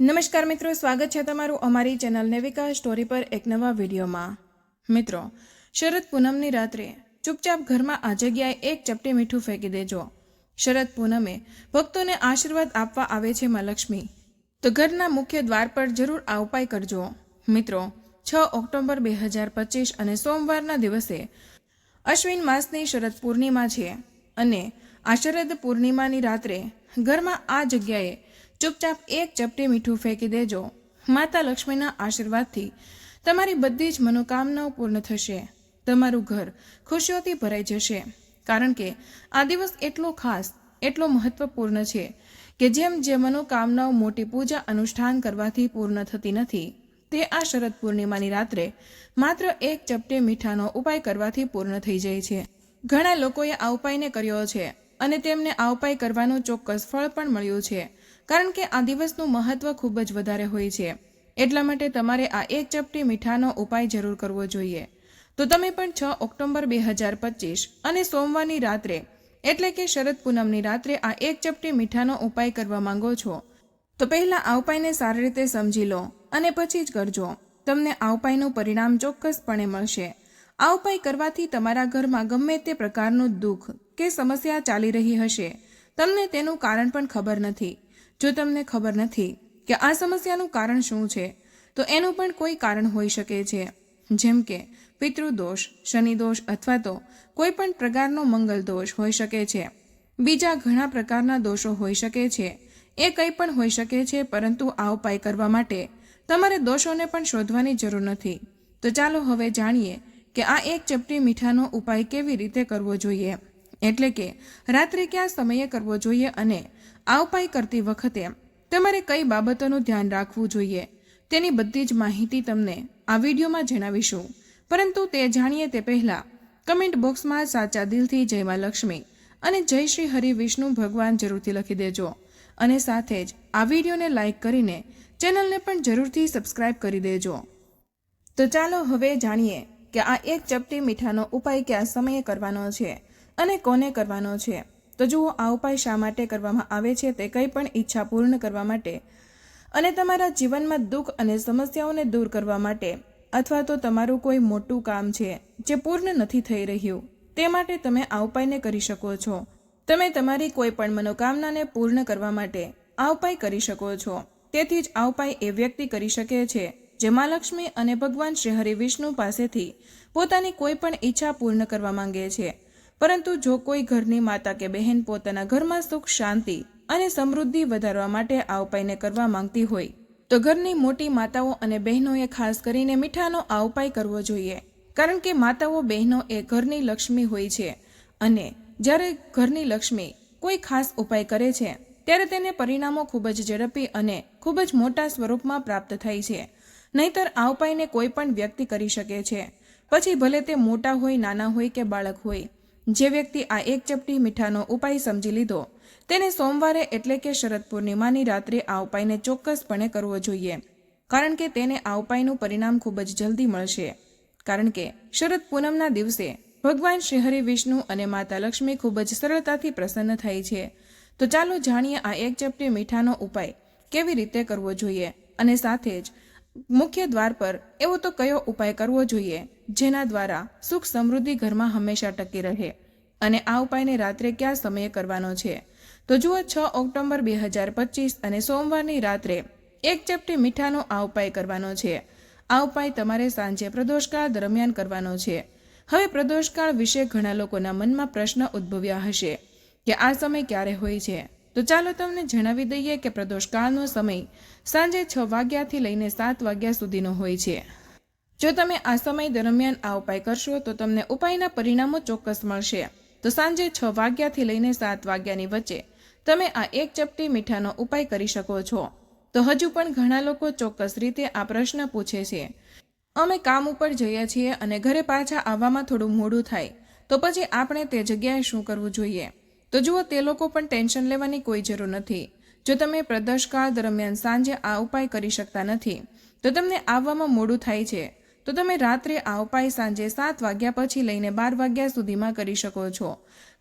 નમસ્કાર મિત્રો, સ્વાગત છે તમારું અમારી ચેનલ નેવિકા સ્ટોરી પર એક નવા વિડીયોમાં. મિત્રો, શરદ પૂનમની રાત્રે ચૂપચાપ ઘરમાં આ જગ્યાએ એક ચપટી મીઠું ફેંકી દેજો. શરદ પૂનમે ભક્તોને આશીર્વાદ આપવા આવે છે માં લક્ષ્મી. તો ઘરના મુખ્ય દ્વાર પર જરૂર આ ઉપાય કરજો. મિત્રો, છ ઓક્ટોબર બે હજાર પચીસ અને સોમવારના દિવસે અશ્વિન માસની શરદ પૂર્ણિમા છે. અને આ શરદ પૂર્ણિમાની રાત્રે ઘરમાં આ જગ્યાએ ચૂપચાપ એક ચપટી મીઠું ફેંકી દેજો. માતા લક્ષ્મીના આશીર્વાદથી તમારી બધી જ મનોકામનાઓ પૂર્ણ થશે. તમારું ઘર ખુશીઓથી ભરાઈ જશે. કારણ કે આ દિવસ એટલો ખાસ, એટલો મહત્વપૂર્ણ છે કે જેમ જે મનોકામનાઓ મોટી પૂજા અનુષ્ઠાન કરવાથી પૂર્ણ થતી નથી, તે આ શરદ પૂર્ણિમાની રાત્રે માત્ર એક ચપટે મીઠાનો ઉપાય કરવાથી પૂર્ણ થઈ જાય છે. ઘણા લોકોએ આ ઉપાયને કર્યો છે અને તેમને આ ઉપાય કરવાનું ચોક્કસ ફળ પણ મળ્યું છે. કારણ કે આ દિવસનું મહત્વ ખૂબ જ વધારે હોય છે. એટલા માટે તમારે આ એક ચપટી મીઠાનો ઉપાય જરૂર કરવો જોઈએ. તો તમે પણ છ ઓક્ટોબર બે હજાર પચીસ અને સોમવારની રાત્રે, એટલે કે શરદ પૂનમની રાત્રે આ એક ચપટી મીઠાનો ઉપાય કરવા માંગો છો. તો પહેલાં આ ઉપાયને સારી રીતે સમજી લો અને પછી જ કરજો. તમને આ ઉપાયનું પરિણામ ચોક્કસપણે મળશે. આ ઉપાય કરવાથી તમારા ઘરમાં ગમે તે પ્રકારનું દુઃખ કે સમસ્યા ચાલી રહી હશે. તમને તેનું કારણ પણ ખબર નથી. જો તમને ખબર નથી કે આ સમસ્યાનું કારણ શું છે, તો એનું પણ કોઈ કારણ હોઈ શકે છે. જેમ કે પિતૃદોષ શનિદોષ અથવા તો કોઈ પણ પ્રકારનો મંગલ દોષ હોઈ શકે છે. બીજા ઘણા પ્રકારના દોષો હોઈ શકે છે. એ કંઈ પણ હોઈ શકે છે, પરંતુ આ ઉપાય કરવા માટે તમારે દોષોને પણ શોધવાની જરૂર નથી. તો ચાલો હવે જાણીએ કે આ એક ચપટી મીઠાનો ઉપાય કેવી રીતે કરવો જોઈએ. એટલે કે, રાત્રે કયા સમયે કરવો જોઈએ અને આ ઉપાય કરતી વખતે તમારે કઈ બાબતોનું ધ્યાન રાખવું જોઈએ તેની બધી જ માહિતી તમને આ વિડીયોમાં જણાવીશું. પરંતુ તે જાણીએ તે પહેલાં કમેન્ટ બોક્સમાં સાચા દિલથી જય મા લક્ષ્મી અને જય શ્રી હરિ વિષ્ણુ ભગવાન જરૂરથી લખી દેજો. અને સાથે જ આ વિડીયોને લાઈક કરીને ચેનલને પણ જરૂરથી સબસ્ક્રાઇબ કરી દેજો. તો ચાલો હવે જાણીએ કે આ એક ચપટી મીઠાનો ઉપાય કયા સમયે કરવાનો છે અને કોને કરવાનો છે. તો જુઓ, આ ઉપાય શા માટે કરવામાં આવે છે તે કંઈ પણ ઈચ્છા પૂર્ણ કરવા માટે અને તમારા જીવનમાં દુઃખ અને સમસ્યાઓને દૂર કરવા માટે અથવા તો તમારું કોઈ મોટું કામ છે જે પૂર્ણ નથી થઈ રહ્યું, તે માટે તમે આ ઉપાયને કરી શકો છો. તમે તમારી કોઈ પણ મનોકામનાને પૂર્ણ કરવા માટે આ ઉપાય કરી શકો છો. તેથી જ આ ઉપાય એ વ્યક્તિ કરી શકે છે, જે મા લક્ષ્મી અને ભગવાન શ્રી હરિ વિષ્ણુ પાસેથી પોતાની કોઈ પણ ઈચ્છા પૂર્ણ કરવા માંગે છે. પરંતુ જો કોઈ ઘરની માતા કે બહેન પોતાના ઘરમાં સુખ, શાંતિ અને સમૃદ્ધિ વધારવા માટે આ ઉપાયને કરવા માંગતી હોય, તો ઘરની મોટી માતાઓ અને બહેનોએ ખાસ કરીને મીઠાનો આ ઉપાય કરવો જોઈએ. કારણ કે માતાઓ, બહેનો એ ઘરની લક્ષ્મી હોય છે અને જ્યારે ઘરની લક્ષ્મી કોઈ ખાસ ઉપાય કરે છે, ત્યારે તેને પરિણામો ખૂબ જ ઝડપી અને ખૂબ જ મોટા સ્વરૂપમાં પ્રાપ્ત થાય છે. નહીતર આ ઉપાયને કોઈ પણ વ્યક્તિ કરી શકે છે. પછી ભલે તે મોટા હોય, નાના હોય કે બાળક હોય જે વ્યક્તિ આ એક ચપટી મીઠાનો ઉપાય સમજી લીધો, તેને સોમવારે એટલે કે શરદ પૂર્ણિમાની રાત્રે આ ઉપાયને ચોક્કસપણે કરવો જોઈએ, કારણ કે તેને આ ઉપાયનું પરિણામ ખૂબ જ જલ્દી મળશે. કારણ કે શરદ પૂનમના દિવસે ભગવાન શ્રી હરિ વિષ્ણુ અને માતા લક્ષ્મી ખૂબ જ સરળતાથી પ્રસન્ન થાય છે. તો ચાલો જાણીએ આ એક ચપટી મીઠાનો ઉપાય કેવી રીતે કરવો જોઈએ અને સાથે જ મુખ્ય દ્વાર પર એવો તો કયો ઉપાય કરવો જોઈએ જેના દ્વારા સુખ સમૃદ્ધિ ઘરમાં હંમેશા ટકી રહે? અને આ ઉપાયને રાત્રે કયા સમયે કરવાનો છે? તો જુઓ છ ઓક્ટોબર બે હજાર પચીસ અને સોમવારની રાત્રે એક ચપટી મીઠાનો આ ઉપાય કરવાનો છે. આ ઉપાય તમારે સાંજે પ્રદોષકાળ દરમિયાન કરવાનો છે. હવે પ્રદોષકાળ વિશે ઘણા લોકોના મનમાં પ્રશ્ન ઉદ્ભવ્યા હશે કે આ સમય ક્યારે હોય છે? તો ચાલો તમને જણાવી દઈએ કે પ્રદોષકાળનો સમય સાંજે છ વાગ્યાથી લઈને સાત વાગ્યા સુધીનો હોય છે. જો તમે આ સમય દરમિયાન આ ઉપાય કરશો, તો તમને ઉપાયના પરિણામો ચોક્કસ મળશે. તો સાંજે છ વાગ્યાથી લઈને સાત વાગ્યાની વચ્ચે તમે આ એક ચપટી મીઠાનો ઉપાય કરી શકો છો. તો હજુ પણ ઘણા લોકો ચોક્કસ રીતે આ પ્રશ્ન પૂછે છે. અમે કામ ઉપર જઈએ છીએ અને ઘરે પાછા આવવામાં થોડું મોડું થાય. તો પછી આપણે તે જગ્યાએ શું કરવું જોઈએ? તો જુઓ, તે લોકો પણ ટેન્શન લેવાની કોઈ જરૂર નથી. જો તમે પ્રદર્શકાળ દરમિયાન સાંજે આ ઉપાય કરી શકતા નથી, તો તમને આવવામાં મોડું થાય છે. તો તમે રાત્રે આ ઉપાય સાંજે સાત વાગ્યા પછી લઈને બાર વાગ્યા સુધીમાં કરી શકો છો.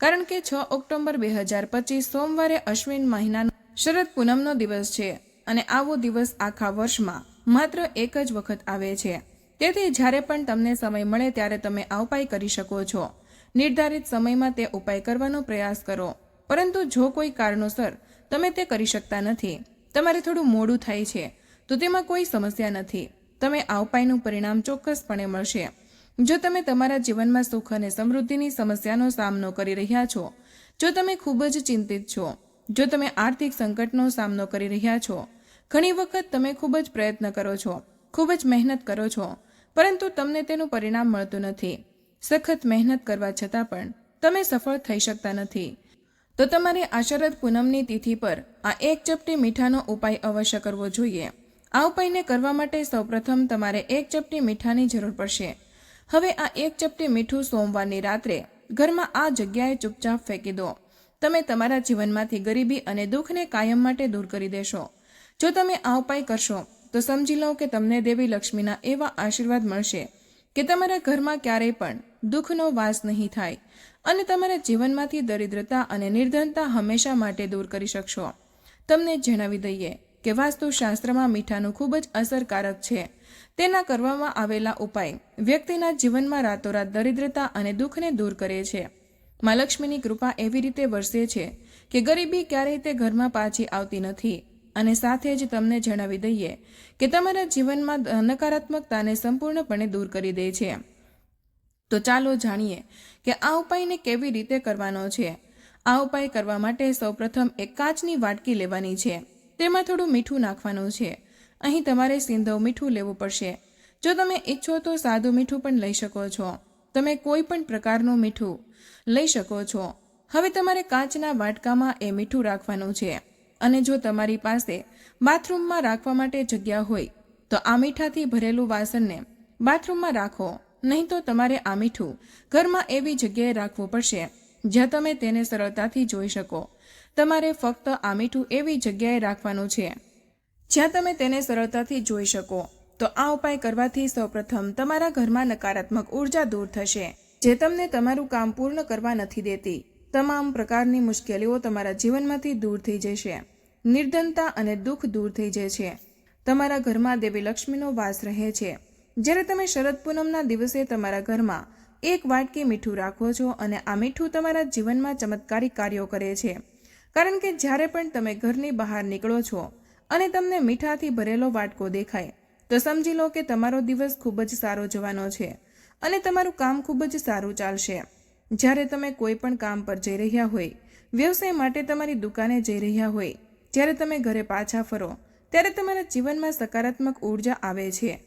કારણ કે છ ઓક્ટોબર બે હજાર પચીસ સોમવારે અશ્વિન મહિનાનો શરદ પૂનમનો દિવસ છે અને આવો દિવસ આખા વર્ષમાં માત્ર એક જ વખત આવે છે. તેથી જ્યારે પણ તમને સમય મળે ત્યારે તમે આ ઉપાય કરી શકો છો. નિર્ધારિત સમયમાં તે ઉપાય કરવાનો પ્રયાસ કરો. પરંતુ જો કોઈ કારણોસર તમે તે કરી શકતા નથી, તમારે થોડું મોડું થાય છે, તો તેમાં કોઈ સમસ્યા નથી. તમે આ ઉપાયનું પરિણામ ચોક્કસપણે મળશે. જો તમે તમારા જીવનમાં સુખ અને સમૃદ્ધિની સમસ્યાનો સામનો કરી રહ્યા છો, જો તમે ખૂબ જ ચિંતિત છો, જો તમે આર્થિક સંકટનો સામનો કરી રહ્યા છો, ઘણી વખત તમે ખૂબ જ પ્રયત્ન કરો છો, ખૂબ જ મહેનત કરો છો, પરંતુ તમને તેનું પરિણામ મળતું નથી. સખત મહેનત કરવા છતાં પણ તમે સફળ થઈ શકતા નથી. તો તમારે આ પૂનમની તિથિ પર આ એક ચપટી મીઠાનો ઉપાય અવશ્ય કરવો જોઈએ. આ ઉપાયને કરવા માટે સૌપ્રથમ તમારે એક ચપટી મીઠાની જરૂર પડશે. હવે આ એક ચપટી મીઠું સોમવારની રાત્રે ઘરમાં આ જગ્યાએ ચૂપચાપ ફેંકી દો. તમે તમારા જીવનમાંથી ગરીબી અને દુઃખને કાયમ માટે દૂર કરી દેશો. જો તમે આ ઉપાય કરશો, તો સમજી લો કે તમને દેવી લક્ષ્મીના એવા આશીર્વાદ મળશે. કે તમારા ઘરમાં ક્યારેય પણ દુઃખનો વાસ નહીં થાય અને તમારા જીવનમાંથી દરિદ્રતા અને નિર્ધનતા હંમેશા માટે દૂર કરી શકશો. તમને જણાવી દઈએ કે વાસ્તુશાસ્ત્રમાં મીઠાનું ખૂબ જ અસરકારક છે. તેના કરવામાં આવેલા ઉપાય વ્યક્તિના જીવનમાં રાતોરાત દરિદ્રતા અને દુઃખને દૂર કરે છે. મા લક્ષ્મીની કૃપા એવી રીતે વરસે છે કે ગરીબી ક્યારેય તે ઘરમાં પાછી આવતી નથી. અને સાથે જ તમને જણાવી દઈએ કે તમારા જીવનમાં નકારાત્મકતાને સંપૂર્ણપણે દૂર કરી દે છે. તો ચાલો જાણીએ કે આ ઉપાયને કેવી રીતે કરવાનો છે. આ ઉપાય કરવા માટે સૌપ્રથમ એક કાચની વાટકી લેવાની છે. તેમાં થોડું મીઠું નાખવાનું છે. અહીં તમારે સિંધવ મીઠું લેવું પડશે. જો તમે ઈચ્છો તો સાદું મીઠું પણ લઈ શકો છો. તમે કોઈ પણ પ્રકારનું મીઠું લઈ શકો છો. હવે તમારે કાચના વાટકામાં એ મીઠું રાખવાનું છે. અને જો તમારી પાસે બાથરૂમમાં રાખવા માટે જગ્યા હોય, તો આ મીઠાથી ભરેલું વાસણને બાથરૂમમાં રાખો. નહીં તો તમારે આ મીઠું ઘરમાં એવી જગ્યાએ રાખવું પડશે, જ્યાં તમે તેને સરળતાથી જોઈ શકો. તમારે ફક્ત આ મીઠું એવી જગ્યાએ રાખવાનું છે, જ્યાં તમે તેને સરળતાથી જોઈ શકો. તો આ ઉપાય કરવાથી સૌપ્રથમ તમારા ઘરમાં નકારાત્મક ઊર્જા દૂર થશે, જે તમને તમારું કામ પૂર્ણ કરવા નથી દેતી. તમામ પ્રકારની મુશ્કેલીઓ તમારા જીવનમાંથી દૂર થઈ જશે. નિર્ધનતા અને દુઃખ દૂર થઈ જશે તમારા ઘરમાં દેવી લક્ષ્મીનો વાસ રહે છે. જ્યારે તમે શરદ પૂનમના દિવસે તમારા ઘરમાં એક વાટકી મીઠું રાખો છો અને આ મીઠું તમારા જીવનમાં ચમત્કારિક કાર્યો કરે છે. કારણ કે જ્યારે પણ તમે ઘરની બહાર નીકળો છો અને તમને મીઠાથી ભરેલો વાટકો દેખાય, તો સમજી લો કે તમારો દિવસ ખૂબ જ સારો જવાનો છે અને તમારું કામ ખૂબ જ સારું ચાલશે. જ્યારે તમે કોઈ પણ કામ પર જઈ રહ્યા હોય, વ્યવસાય માટે તમારી દુકાને જઈ રહ્યા હોય, જ્યારે તમે ઘરે પાછા ફરો, ત્યારે તમારા જીવનમાં સકારાત્મક ઊર્જા આવે છે.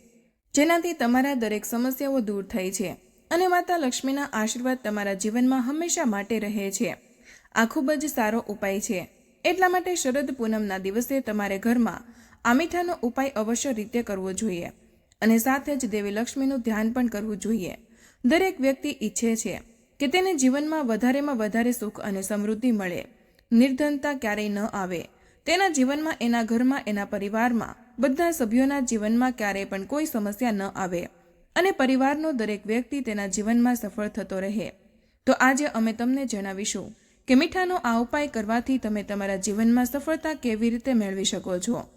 જેનાથી તમારા દરેક સમસ્યાઓ દૂર થાય છે અને માતા લક્ષ્મીના આશીર્વાદ તમારા જીવનમાં હંમેશા માટે રહે છે. આ ખૂબ જ સારો ઉપાય છે. એટલા માટે શરદ પૂનમના દિવસે તમારે ઘરમાં આ મીઠાનો ઉપાય અવશ્ય રીતે કરવો જોઈએ અને સાથે જ દેવી લક્ષ્મીનું ધ્યાન પણ કરવું જોઈએ. દરેક વ્યક્તિ ઈચ્છે છે કે તેને જીવનમાં વધારેમાં વધારે સુખ અને સમૃદ્ધિ મળે. નિર્ધનતા ક્યારેય ન આવે. તેના જીવનમાં, એના ઘરમાં, એના પરિવારમાં, બધા સભ્યોના જીવનમાં ક્યારેય પણ કોઈ સમસ્યા ન આવે અને પરિવારનો દરેક વ્યક્તિ તેના જીવનમાં સફળ થતો રહે. તો આજે અમે તમને જણાવીશું કે મીઠાનો આ ઉપાય કરવાથી તમે તમારા જીવનમાં સફળતા કેવી રીતે મેળવી શકો છો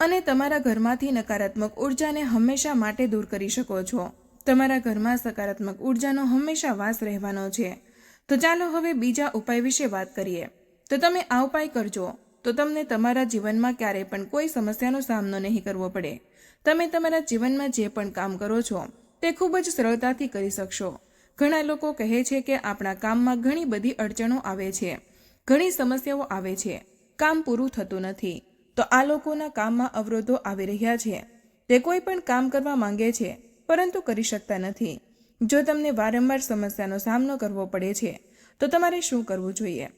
અને તમારા ઘરમાંથી નકારાત્મક ઉર્જાને હંમેશા માટે દૂર કરી શકો છો. તમારા ઘરમાં સકારાત્મક ઉર્જાનો હંમેશા વાસ રહેવાનો છે. તો ચાલો હવે બીજા ઉપાય વિશે વાત કરીએ. તો તમે આ ઉપાય કરજો. તો તમને તમારા જીવનમાં ક્યારેય પણ કોઈ સમસ્યાનો સામનો નહીં કરવો પડે. તમે તમારા જીવનમાં જે પણ કામ કરો છો, તે ખૂબ જ સરળતાથી કરી શકશો. ઘણા લોકો કહે છે કે આપણા કામમાં ઘણી બધી અડચણો આવે છે. ઘણી સમસ્યાઓ આવે છે. કામ પૂરું થતું નથી. તો આ લોકોના કામમાં અવરોધો આવી રહ્યા છે. તે કોઈ પણ કામ કરવા માંગે છે પરંતુ કરી શકતા નથી. જો તમને વારંવાર સમસ્યાનો સામનો કરવો પડે છે, તો તમારે શું કરવું જોઈએ?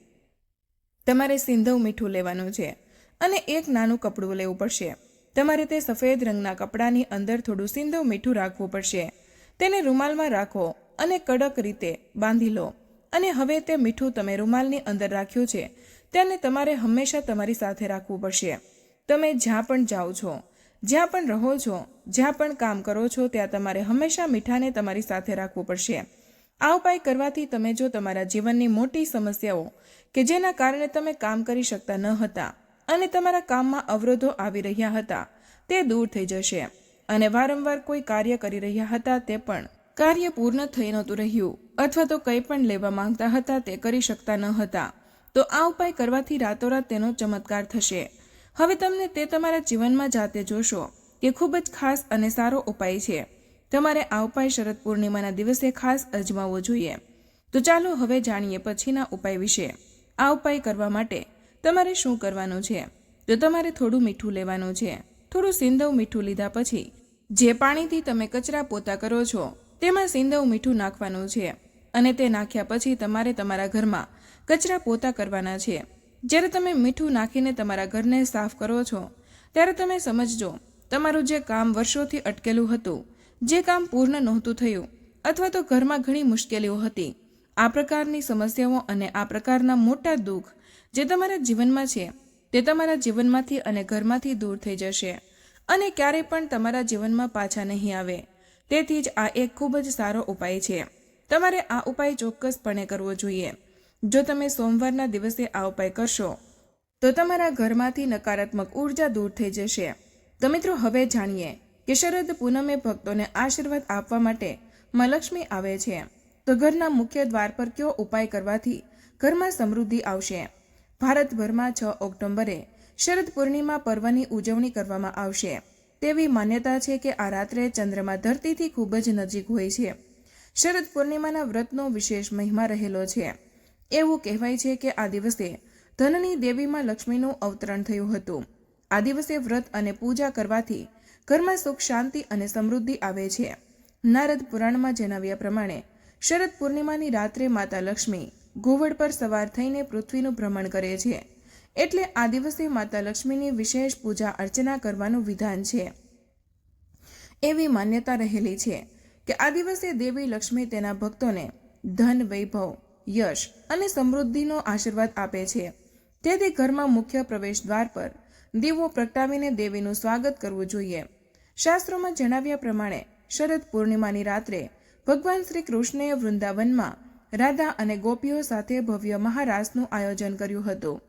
તમારે સિંધવ મીઠું લેવાનું છે અને એક નાનું કપડું લેવું પડશે. તમારે તે સફેદ રંગના કપડાની અંદર થોડું સિંધવ મીઠું રાખવું પડશે. તેને રૂમાલમાં રાખો અને કડક રીતે બાંધી લો. અને હવે તે મીઠું તમે રૂમાલની અંદર રાખ્યું છે, તેને તમારે હંમેશા તમારી સાથે રાખવું પડશે. તમે જ્યાં પણ જાઓ છો જ્યાં પણ રહો છો, જ્યાં પણ કામ કરો છો, ત્યાં તમારે હંમેશા મીઠાને તમારી સાથે રાખવું પડશે. આ ઉપાય કરવાથી તમે જો તમારા જીવનની મોટી સમસ્યાઓ કે જેના કારણે તમે કામ કરી શકતા ન હતા અને તમારા કામમાં અવરોધો આવી રહ્યા હતા, તે દૂર થઈ જશે. અને વારંવાર કોઈ કાર્ય કરી રહ્યા હતા તે પણ કાર્ય પૂર્ણ થઈ નહોતું રહ્યું અથવા તો કંઈ પણ લેવા માંગતા હતા તે કરી શકતા ન હતા. તો આ ઉપાય કરવાથી રાતોરાત તેનો ચમત્કાર થશે. હવે તમને તે તમારા જીવનમાં જાતે જોશો કે ખૂબ જ ખાસ અને સારો ઉપાય છે. તમારે આ ઉપાય શરદ પૂર્ણિમાના દિવસે ખાસ અજમાવવો જોઈએ. તો ચાલો હવે જાણીએ પછીના ઉપાય વિશે. આ ઉપાય કરવા માટે તમારે શું કરવાનું છે? તો તમારે થોડું મીઠું લેવાનું છે. થોડું સિંધવ મીઠું લીધા પછી, જે પાણીથી તમે કચરા પોતા કરો છો, તેમાં સિંધવ મીઠું નાખવાનું છે. અને તે નાખ્યા પછી તમારે તમારા ઘરમાં કચરા પોતા કરવાના છે. જ્યારે તમે મીઠું નાખીને તમારા ઘરને સાફ કરો છો, ત્યારે તમે સમજજો, તમારું જે કામ વર્ષોથી અટકેલું હતું, જે કામ પૂર્ણ નહોતું થયું, અથવા તો ઘરમાં ઘણી મુશ્કેલીઓ હતી, આ પ્રકારની સમસ્યાઓ અને આ પ્રકારના મોટા દુઃખ જે તમારા જીવનમાં છે, તે તમારા જીવનમાંથી અને ઘરમાંથી દૂર થઈ જશે અને ક્યારેય પણ તમારા જીવનમાં પાછા નહીં આવે. તેથી જ આ એક ખૂબ જ સારો ઉપાય છે. તમારે આ ઉપાય ચોક્કસપણે કરવો જોઈએ. જો તમે સોમવારના દિવસે આ ઉપાય કરશો, તો તમારા ઘરમાંથી નકારાત્મક ઊર્જા દૂર થઈ જશે. તો મિત્રો, હવે જાણીએ કે શરદ પૂનમે ભક્તોને આશીર્વાદ આપવા માટે માં આવે છે. તો ઘરના મુખ્ય દ્વાર પર કયો ઉપાય કરવાથી ઘરમાં સમૃદ્ધિ આવશે? ભારતભરમાં છ ઓક્ટોબરે શરદ પૂર્ણિમા પર્વની ઉજવણી કરવામાં આવશે. તેવી માન્યતા છે કે આ રાત્રે ચંદ્રમા ધરતીથી ખૂબ જ નજીક હોય છે. શરદ પૂર્ણિમાના વ્રતનો વિશેષ મહિમા રહેલો છે. એવું કહેવાય છે કે આ દિવસે ધનની દેવીમાં લક્ષ્મીનું અવતરણ થયું હતું. આ દિવસે વ્રત અને પૂજા કરવાથી ઘરમાં સુખ, શાંતિ અને સમૃદ્ધિ આવે છે. નારદ પુરાણમાં જણાવ્યા પ્રમાણે, શરદ પૂર્ણિમાની રાત્રે માતા લક્ષ્મી ઘુવડ પર સવાર થઈને પૃથ્વીનું ભ્રમણ કરે છે. એટલે આ દિવસે માતા લક્ષ્મીની વિશેષ પૂજા અર્ચના કરવાનું વિધાન છે. એવી માન્યતા રહેલી છે કે આ દિવસે દેવી લક્ષ્મી તેના ભક્તોને ધન, વૈભવ યશ અને સમૃદ્ધિનો આશીર્વાદ આપે છે. તેથી ઘરમાં મુખ્ય પ્રવેશ દ્વાર પર દીવો પ્રગટાવીને દેવીનું સ્વાગત કરવું જોઈએ. શાસ્ત્રોમાં જણાવ્યા પ્રમાણે, શરદ પૂર્ણિમાની રાત્રે ભગવાન શ્રી કૃષ્ણએ વૃંદાવનમાં રાધા અને ગોપીઓ સાથે ભવ્ય મહારાસનું આયોજન કર્યું હતું.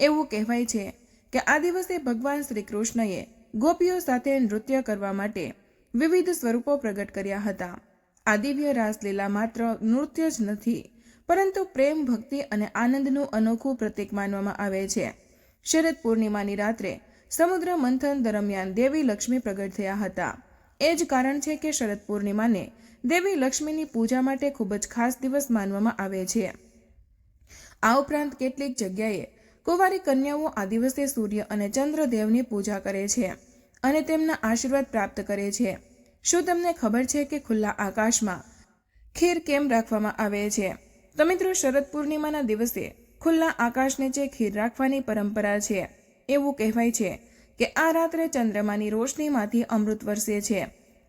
એવું કહેવાય છે કે આ દિવસે ભગવાન શ્રી કૃષ્ણએ ગોપીઓ સાથે નૃત્ય કરવા માટે વિવિધ સ્વરૂપો પ્રગટ કર્યા હતા. આ દિવ્ય રાસલીલા માત્ર નૃત્ય જ નથી પરંતુ પ્રેમ, ભક્તિ અને આનંદનું અનોખું પ્રતીક માનવામાં આવે છે. શરદ પૂર્ણિમાની રાત્રે સમુદ્ર મંથન દરમિયાન દેવી લક્ષ્મી પ્રગટ થયા હતા. એ જ કારણ છે કે શરદ પૂર્ણિમાને દેવી લક્ષ્મીની પૂજા માટે ખૂબ જ ખાસ દિવસ માનવામાં આવે છે. આ ઉપરાંત કેટલીક જગ્યાએ કુંવારી કન્યાઓ આ દિવસે સૂર્ય અને ચંદ્રદેવની પૂજા કરે છે અને તેમના આશીર્વાદ પ્રાપ્ત કરે છે. શું તમને ખબર છે કે ખુલ્લા આકાશમાં ખીર કેમ રાખવામાં આવે છે? તો મિત્રો શરદ પૂર્ણિમાના દિવસે ખુલ્લા આકાશ નીચે ખીર રાખવાની પરંપરા છે, એવું કહેવાય છે કે આ રાત્રે ચંદ્રમાની રોશનીમાંથી અમૃત વરસે છે.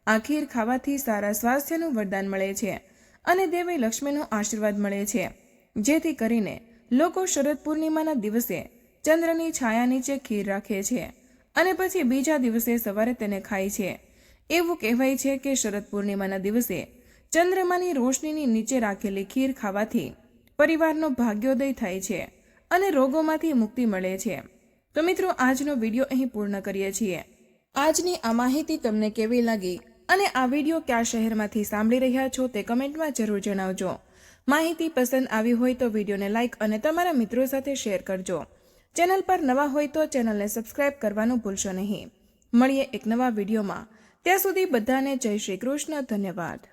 આ ખીર ખાવાથી સારા સ્વાસ્થ્યનું વરદાન મળે છે અને દેવી લક્ષ્મીનો આશીર્વાદ મળે છે. જેથી કરીને લોકો શરદ પૂર્ણિમાના દિવસે ચંદ્રની છાયા નીચે ખીર રાખે છે અને પછી બીજા દિવસે સવારે તેને ખાય છે. એવું કહેવાય છે કે શરદ પૂર્ણિમાના દિવસે ચંદ્રમાની રોશનીની નીચે રાખેલી ખીર ખાવાથી પરિવારનો ભાગ્યોદય થાય છે અને રોગોમાંથી મુક્તિ મળે છે. તો મિત્રો, આજનો વીડિયો અહીં પૂર્ણ કરીએ છીએ. આજની આ માહિતી તમને કેવી લાગી અને આ વીડિયો કયા શહેરમાંથી સાંભળી રહ્યા છો તે કમેન્ટમાં જરૂર જણાવજો. માહિતી પસંદ આવી હોય તો વિડીયોને લાઇક અને તમારા મિત્રો સાથે શેર કરજો. ચેનલ પર નવા હોય તો ચેનલને સબસ્ક્રાઇબ કરવાનું ભૂલશો નહીં. મળીએ એક નવા વિડીયોમાં. ત્યાં સુધી બધાને જય શ્રી કૃષ્ણ. ધન્યવાદ.